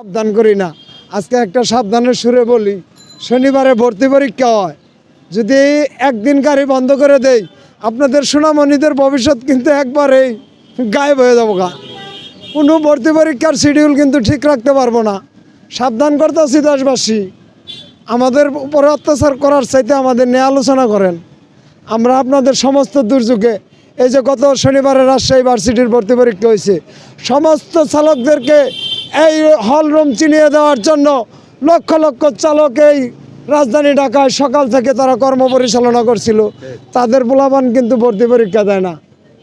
সাবধান করি না। আজকে একটা সাবধানের সুরে বলি, শনিবারে ভর্তি পরীক্ষা হয়। যদি একদিন গাড়ি বন্ধ করে দেই, আপনাদের সোনামণিদের ভবিষ্যৎ কিন্তু একবারেই গায়েব হয়ে যাব গা। কোনো ভর্তি পরীক্ষার শিডিউল কিন্তু ঠিক রাখতে পারব না। সাবধান করতেছি দেশবাসী। আমাদের উপরে অত্যাচার করার চাইতে আমাদের নিয়ে আলোচনা করেন। আমরা আপনাদের সমস্ত দুর্যোগে, এই যে গত শনিবারে রাজশাহী ভার্সিটির ভর্তি পরীক্ষা হয়েছে, সমস্ত চালকদেরকে এই হল রুম চিনিয়ে দেওয়ার জন্য লক্ষ লক্ষ চালক এই রাজধানী ঢাকায় সকাল থেকে তারা কর্ম পরিচালনা করছিল। তাদের পোলাবান কিন্তু ভর্তি পরীক্ষা দেয় না।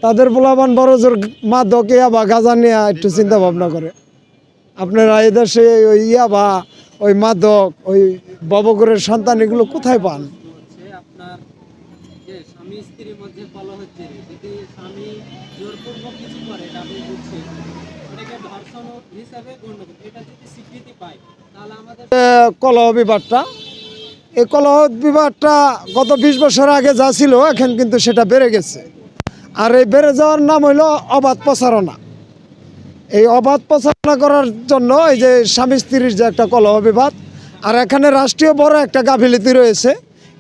তাদের পোলাবান বড় জোর মাদক, ইয়া বা গাঁজা নিয়ে একটু চিন্তা ভাবনা করে। আপনারা এই দেশে ওই ইয়া বা ওই মাদক, ওই ববগরের সন্তান এগুলো কোথায় পান? স্বামী স্ত্রীর মধ্যে হচ্ছে যদি স্বামী জোরপূর্বক কিছু করে এটা আপনি বুঝছেন এটাকে ধর্ষণ হিসাবে গণ্য করবে এটা যদি স্বীকৃতি পায় তাহলে আমাদের এ, কলহ বিবাদটা। এই কলহ বিবাদটা গত বিশ বছর আগে যা ছিল, এখন কিন্তু সেটা বেড়ে গেছে। আর এই বেড়ে যাওয়ার নাম হইল অবাধ প্রচারণা। এই অবাধ প্রচারণা করার জন্য এই যে স্বামী স্ত্রীর যে একটা কলহ বিবাদ, আর এখানে রাষ্ট্রীয় বড় একটা গাফিলিতি রয়েছে।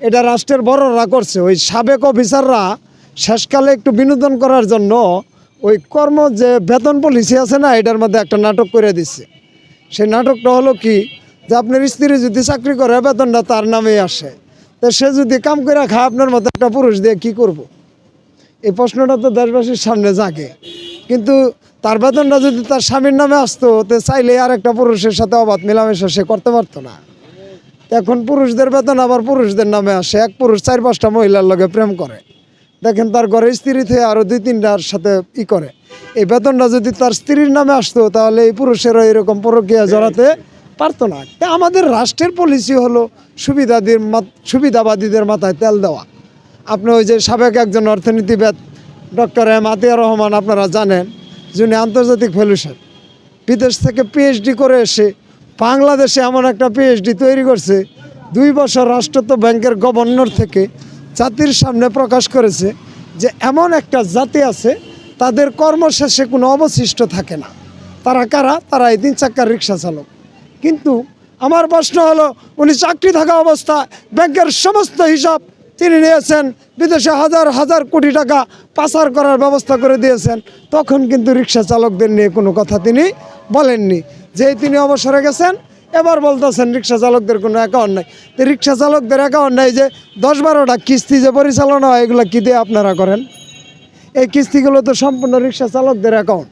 এটা রাষ্ট্রের বড়রা করছে। ওই সাবেক অফিসাররা শেষকালে একটু বিনোদন করার জন্য ওই কর্ম যে বেতন পলিসি আছে না, এটার মধ্যে একটা নাটক করে দিচ্ছে সেই নাটকটা হলো কি, যে আপনার স্ত্রী যদি চাকরি করে, বেতনটা তার নামেই আসে। তো সে যদি কাম করে খায়, আপনার মতো একটা পুরুষ দিয়ে কি করব। এই প্রশ্নটা তো দেশবাসীর সামনে জাগে। কিন্তু তার বেতনটা যদি তার স্বামীর নামে আসতো, তো চাইলে আর একটা পুরুষের সাথে অবাধ মেলামেশা সে করতে পারতো না। এখন পুরুষদের বেতন আবার পুরুষদের নামে আসে। এক পুরুষ চার পাঁচটা মহিলার লগে প্রেম করে। দেখেন তার ঘরে স্ত্রী থেকে আরও দুই তিনটার সাথে ই করে। এই বেতনটা যদি তার স্ত্রীর নামে আসতো তাহলে এই পুরুষেরও এরকম প্রক্রিয়া জড়াতে পারতো না। তা আমাদের রাষ্ট্রের পলিসি হলো সুবিধাদের মাত- সুবিধাবাদীদের মাথায় তেল দেওয়া। আপনি ওই যে সাবেক একজন অর্থনীতিবিদ ডক্টর এম আতিয়া রহমান আপনারা জানেন যিনি আন্তর্জাতিক ফেলোশিপ বিদেশ থেকে পিএইচডি করে এসে বাংলাদেশে এমন একটা পিএইচডি তৈরি করছে দুই বছর রাষ্ট্রত্ব ব্যাংকের গভর্নর থেকে জাতির সামনে প্রকাশ করেছে যে এমন একটা জাতি আছে, তাদের কর্মশেষে কোনো অবশিষ্ট থাকে না। তারা কারা? তারা এই তিন চাক্কার রিক্সা চালক। কিন্তু আমার প্রশ্ন হলো, উনি চাকরি থাকা অবস্থায় ব্যাংকের সমস্ত হিসাব তিনি নিয়েছেন, বিদেশে হাজার হাজার কোটি টাকা পাচার করার ব্যবস্থা করে দিয়েছেন। তখন কিন্তু রিক্সা চালকদের নিয়ে কোনো কথা তিনি বলেননি। যেই তিনি অবসরে গেছেন এবার বলতেছেন রিক্সা চালকদের কোনো অ্যাকাউন্ট নাই। তো রিক্সা চালকদের অ্যাকাউন্ট নাই যে দশ বারোটা কিস্তি যে পরিচালনা হয়, এগুলো কী দিয়ে আপনারা করেন? এই কিস্তিগুলো তো সম্পূর্ণ রিক্সা চালকদের অ্যাকাউন্ট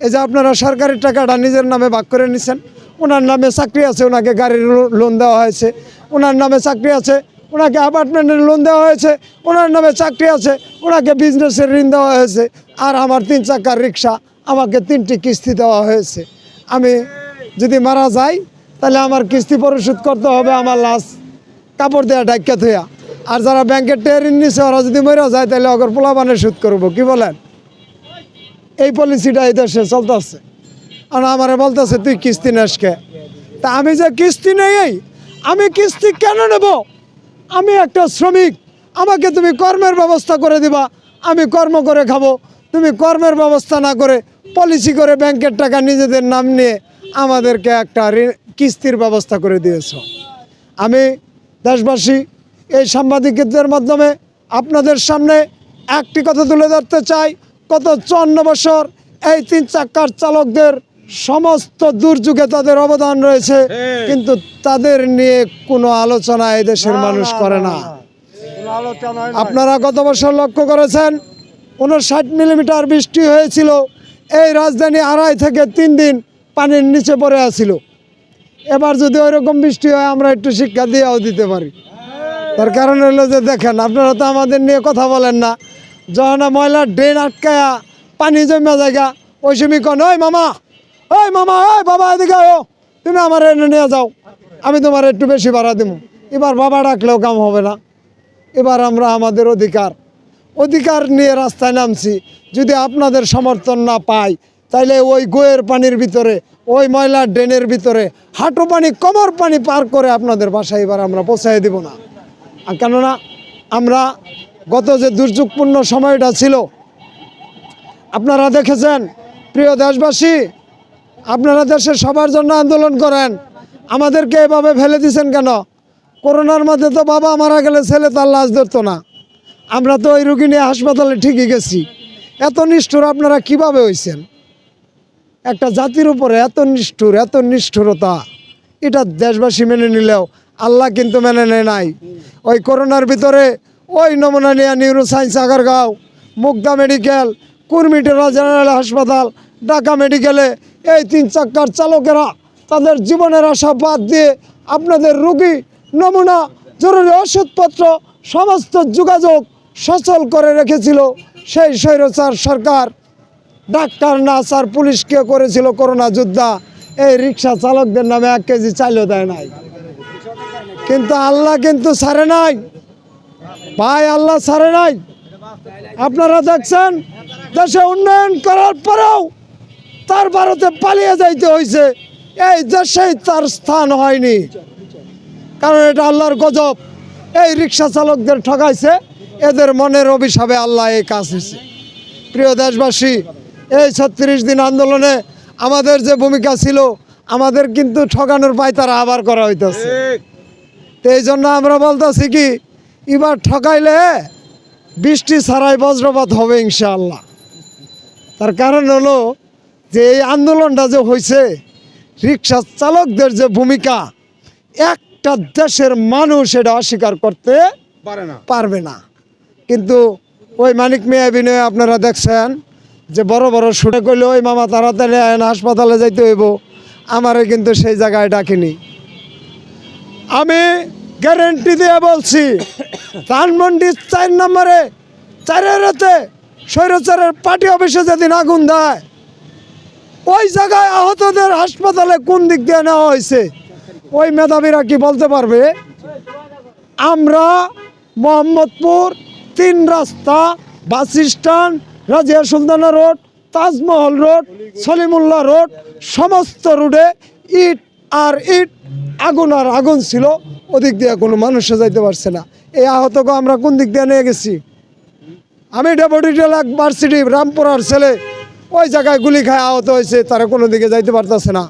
এই যে আপনারা সরকারি টাকাটা নিজের নামে ভাগ করে নিছেন। ওনার নামে চাকরি আছে, ওনাকে গাড়ির লোন দেওয়া হয়েছে। ওনার নামে চাকরি আছে, ওনাকে অ্যাপার্টমেন্টের লোন দেওয়া হয়েছে। ওনার নামে চাকরি আছে, ওনাকে বিজনেসের ঋণ দেওয়া হয়েছে। আর আমার তিন চাকার রিক্সা, আমাকে তিনটি কিস্তি দেওয়া হয়েছে। আমি যদি মারা যায়, তাহলে আমার কিস্তি পরিশোধ করতে হবে আমার লাশ। কাপড় দেওয়া ডাক্কা থইয়া আর যারা ব্যাংকের ঋণ নিছে, ওরা যদি মরে যায়, তাহলে অগর পোলাবানের সুদ করব। কি বলেন? এই পলিসিটা এই দেশে চলতেছে। আর আমারে বলতেছে, তুই কিস্তি নেসকে তা আমি যে কিস্তি নেই আমি কিস্তি কেন নেব? আমি একটা শ্রমিক। আমাকে তুমি কর্মের ব্যবস্থা করে দিবা, আমি কর্ম করে খাব। তুমি কর্মের ব্যবস্থা না করে পলিসি করে ব্যাংকের টাকা নিজেদের নাম নিয়ে আমাদেরকে একটা কিস্তির ব্যবস্থা করে দিয়েছ। আমি দেশবাসী এই সাংবাদিকদের মাধ্যমে আপনাদের সামনে একটি কথা তুলে ধরতে চাই। কত চুয়ান্ন বছর এই তিন চাক্কার চালকদের সমস্ত দুর্যোগে তাদের অবদান রয়েছে কিন্তু তাদের নিয়ে কোনো আলোচনা এই দেশের মানুষ করে না আপনারা গত বছর লক্ষ্য করেছেন উনষাট মিলিমিটার বৃষ্টি হয়েছিল। এই রাজধানী আড়াই থেকে তিন দিন পানির নিচে পড়ে আছিল। এবার যদি ওইরকম বৃষ্টি হয়, আমরা একটু শিক্ষা দিয়েও দিতে পারি। তার কারণ হলো যে, দেখেন, আপনারা তো আমাদের নিয়ে কথা বলেন না। যখন ময়লার ড্রেন আটকায়া পানি জমা জায়গা, ওই সময় কন ওই মামা ওই মামা ওই বাবা, এদিকে ও তুমি আমার এনে নিয়ে যাও। আমি তোমার একটু বেশি ভাড়া দেবো এবার বাবা ডাকলেও কাম হবে না। এবার আমরা আমাদের অধিকার। অধিকার নিয়ে রাস্তায় নামছি। যদি আপনাদের সমর্থন না পাই, তাইলে ওই গোয়ের পানির ভিতরে ওই ময়লার ড্রেনের ভিতরে হাঁটু পানি, কোমর পানি পার করে আপনাদের বাসায় এবার আমরা পৌঁছাই দিব না। কেননা আমরা গত যে দুর্যোগপূর্ণ সময়টা ছিল, আপনারা দেখেছেন, প্রিয় দেশবাসী, আপনারা দেশের সবার জন্য আন্দোলন করেন, আমাদেরকে এভাবে ফেলে দিছেন কেন? করোনার মধ্যে তো বাবা মারা গেলে ছেলে তার লাশ ধরতো না। আমরা তো ওই রুগী নিয়ে হাসপাতালে ঠিকই গেছি। এত নিষ্ঠুর আপনারা কীভাবে হয়েছেন একটা জাতির উপরে এত নিষ্ঠুর, এত নিষ্ঠুরতা, এটা দেশবাসী মেনে নিলেও আল্লাহ কিন্তু মেনে নেয় নাই। ওই করোনার ভিতরে ওই নমুনা নিয়ে neuro science Agargaon, Mugda medical Kurmitola general হাসপাতাল, ঢাকা মেডিকেলে এই তিন চাক্কার চালকেরা তাদের জীবনের আশা বাদ দিয়ে আপনাদের রুগী নমুনা, জরুরি ওষুধপত্র, সমস্ত যোগাযোগ সচল করে রেখেছিল সেই স্বৈরচার সরকার। ডাক্তার, নার্স আর পুলিশকে করেছিল করোনা যোদ্ধা? এই রিক্সা চালকদের নামে এক কেজি চাইলেও দেয় নাই। কিন্তু আল্লাহ কিন্তু ছাড়ে নাই। ভাই, আল্লাহ ছাড়ে নাই। আপনারা দেখছেন, দেশে উন্নয়ন করার পরেও তার ভারতে পালিয়ে যাইতে হয়েছে এই দেশেই তার স্থান হয়নি। কারণ এটা আল্লাহর গজব। এই রিক্সা চালকদের ঠকাইছে এদের মনের অভিশাপে আল্লাহ এই কাজ হয়েছে প্রিয় দেশবাসী এই ছত্রিশ দিন আন্দোলনে আমাদের যে ভূমিকা ছিল আমাদের কিন্তু ঠকানোর পায় তারা আবার করা হইতেছে। তো এই জন্য আমরা বলতেছি কি এবার ঠকাইলে বৃষ্টি ছাড়াই বজ্রপাত হবে ইনশাআল্লাহ। তার কারণ হলো যে এই আন্দোলনটা যে হয়েছে রিক্সা চালকদের যে ভূমিকা একটা দেশের মানুষ এটা অস্বীকার করতে পারে না। পারবে না। কিন্তু ওই মানিক মিয়া বিনয় আপনারা দেখছেন যে বড় বড় শুটে করলে ওই মামা তাড়াতাড়ি আইন হাসপাতালে যাইতে হইব। আমারে কিন্তু সেই জায়গায় ডাকিনি। আমি গ্যারেন্টি দিয়ে বলছি ধানমন্ডির চার নম্বরে, চারের রাতে স্বৈরচারের পার্টি অফিসে যেদিন আগুন দেয়, ওই জায়গায় আহতদের হাসপাতালে কোন দিক দিয়ে নেওয়া হয়েছে? ওই মেধাবীরা কি বলতে পারবে? আমরা মোহাম্মদপুর তিন রাস্তা bus stand Razia Sultana road, Tajmahal road, Salimullah road, সমস্ত রোডে ইট আর ইট, আগুন আর আগুন ছিল। ওদিক দিয়ে কোনো মানুষে যাইতে পারছে না। এই আহতকে আমরা কোন দিক দিয়ে নিয়ে গেছি? আমি ডেপুটি টেলাক ভার্সিটি, রামপুরার ছেলে। ওই জায়গায় গুলি খায় আহত হয়েছে, তারা কোনো দিকে যাইতে পারতেছে না।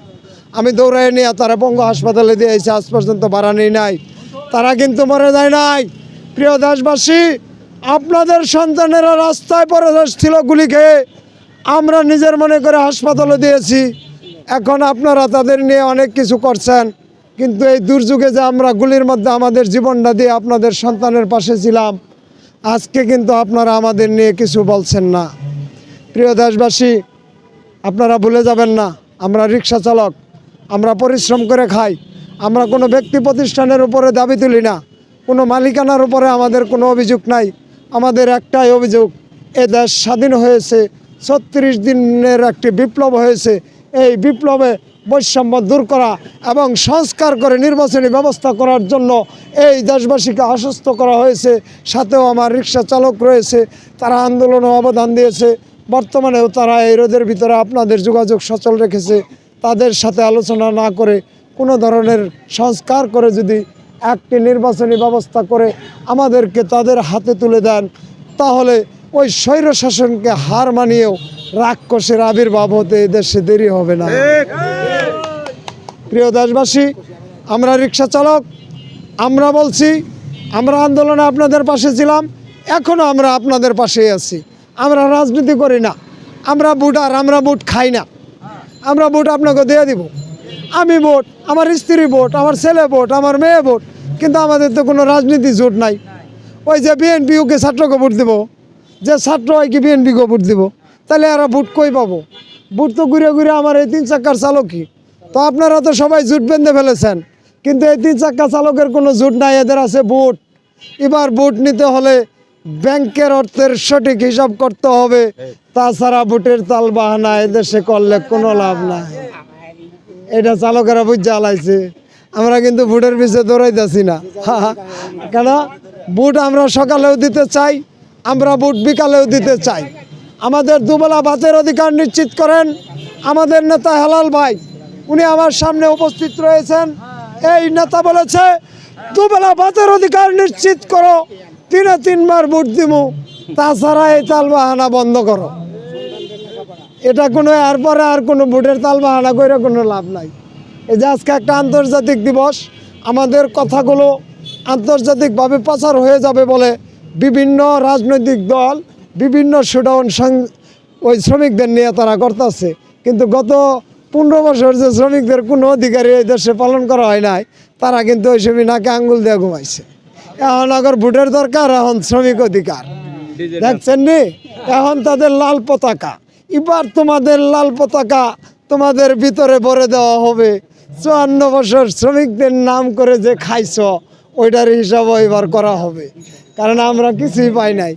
আমি দৌড়াই নিয়ে তারা বঙ্গ হাসপাতালে দিয়ে এসে আজ পর্যন্ত বাড়ানি নাই। তারা কিন্তু মরে যায় নাই। প্রিয় দেশবাসী আপনাদের সন্তানেরা রাস্তায় পরে ছিল গুলি খেয়ে, আমরা নিজের মনে করে হাসপাতালে দিয়েছি। এখন আপনারা তাদের নিয়ে অনেক কিছু করছেন, কিন্তু এই দুর্যোগে যে আমরা গুলির মধ্যে আমাদের জীবনটা দিয়ে আপনাদের সন্তানের পাশে ছিলাম, আজকে কিন্তু আপনারা আমাদের নিয়ে কিছু বলছেন না। প্রিয় দেশবাসী, আপনারা ভুলে যাবেন না, আমরা রিক্সা চালক, আমরা পরিশ্রম করে খাই, আমরা কোনো ব্যক্তি প্রতিষ্ঠানের উপরে দাবি তুলি না, কোনো মালিকানার উপরে আমাদের কোনো অভিযোগ নাই। আমাদের একটাই অভিযোগ, এ দেশ স্বাধীন হয়েছে, ছত্রিশ দিনের একটি বিপ্লব হয়েছে। এই বিপ্লবে বৈষম্য দূর করা এবং সংস্কার করে নির্বাচনী ব্যবস্থা করার জন্য এই দেশবাসীকে আশ্বস্ত করা হয়েছে। সাথেও আমার রিক্সা চালক রয়েছে, তারা আন্দোলনে অবদান দিয়েছে। বর্তমানেও তারা এই রোদের ভিতরে আপনাদের যোগাযোগ সচল রেখেছে। তাদের সাথে আলোচনা না করে কোনো ধরনের সংস্কার করে যদি একটি নির্বাচনী ব্যবস্থা করে আমাদেরকে তাদের হাতে তুলে দেন, তাহলে ওই স্বৈর শাসনকে হার মানিয়েও রাক্ষসের আবির্ভাব হতে দেশে দেরি হবে না। প্রিয় দেশবাসী, আমরা রিক্সা চালক, আমরা বলছি, আমরা আন্দোলনে আপনাদের পাশে ছিলাম এখনও আমরা আপনাদের পাশেই আছি। আমরা রাজনীতি করি না, আমরা বুট আর আমরা বুট খাই না। আমরা ভোট আপনাকে দিয়ে দিব। আমি ভোট, আমার স্ত্রী ভোট, আমার ছেলে ভোট, আমার মেয়ে ভোট কিন্তু আমাদের তো কোনো রাজনীতি জোট নাই। ওই যে বিএনপি ওকে ছাত্রকে ভোট দেবো। যে ছাত্র হয় কি বিএনপিকে ভোট দিব। তাহলে এরা ভোট কই পাবো? ভোট তো ঘুরে ঘুরে আমার এই তিন চাক্কার চালকই। তো আপনারা তো সবাই জুট বেঁধে ফেলেছেন। কিন্তু এই তিন চাক্কা চালকের কোনো জুট নাই, এদের আছে ভোট। এবার ভোট নিতে হলে ব্যাংকের অর্থের সঠিক হিসাব করতে হবে। তাছাড়া ভোটের তাল বাহানা, এদেশে করলে কোনো লাভ নাই। এটা চালকেরা বুঝা আলাইছে। আমরা কিন্তু ভোটের পিছিয়ে দৌড়াইতেছি না। কেন? বুট আমরা সকালেও দিতে চাই, আমরা বুট বিকালেও দিতে চাই। আমাদের দুবেলা ভাতের অধিকার নিশ্চিত করেন আমাদের নেতা হেলাল ভাই। উনি আমার সামনে উপস্থিত রয়েছেন। এই নেতা বলেছে, দুবেলা ভাতের অধিকার নিশ্চিত করো, তিনে তিনবার ভোট দিব তাছাড়া এই তাল বাহানা বন্ধ করো। এটা কোনো, এরপরে আর কোনো ভোটের তাল বাহানা করে কোনো লাভ নাই। এই যে আজকে একটা আন্তর্জাতিক দিবস, আমাদের কথাগুলো আন্তর্জাতিকভাবে প্রচার হয়ে যাবে বলে বিভিন্ন রাজনৈতিক দল, বিভিন্ন শোডাউন ওই শ্রমিকদের নিয়ে তারা করতেছে। কিন্তু গত পনেরো বছর যে শ্রমিকদের কোনো অধিকারী এই দেশে পালন করা হয় নাই, তারা কিন্তু ওই ছবি নাকে আঙ্গুল দিয়ে ঘুমাইছে। এখন আগর ভোটের দরকার, এখন শ্রমিক অধিকার। দেখছেন নি? এখন তাদের লাল পতাকা। এবার তোমাদের লাল পতাকা তোমাদের ভিতরে ভরে দেওয়া হবে। চুয়ান্ন বছর শ্রমিকদের নাম করে যে খাইছ, ওইটার হিসাব এবার করা হবে। কারণ আমরা কিছুই পাই নাই।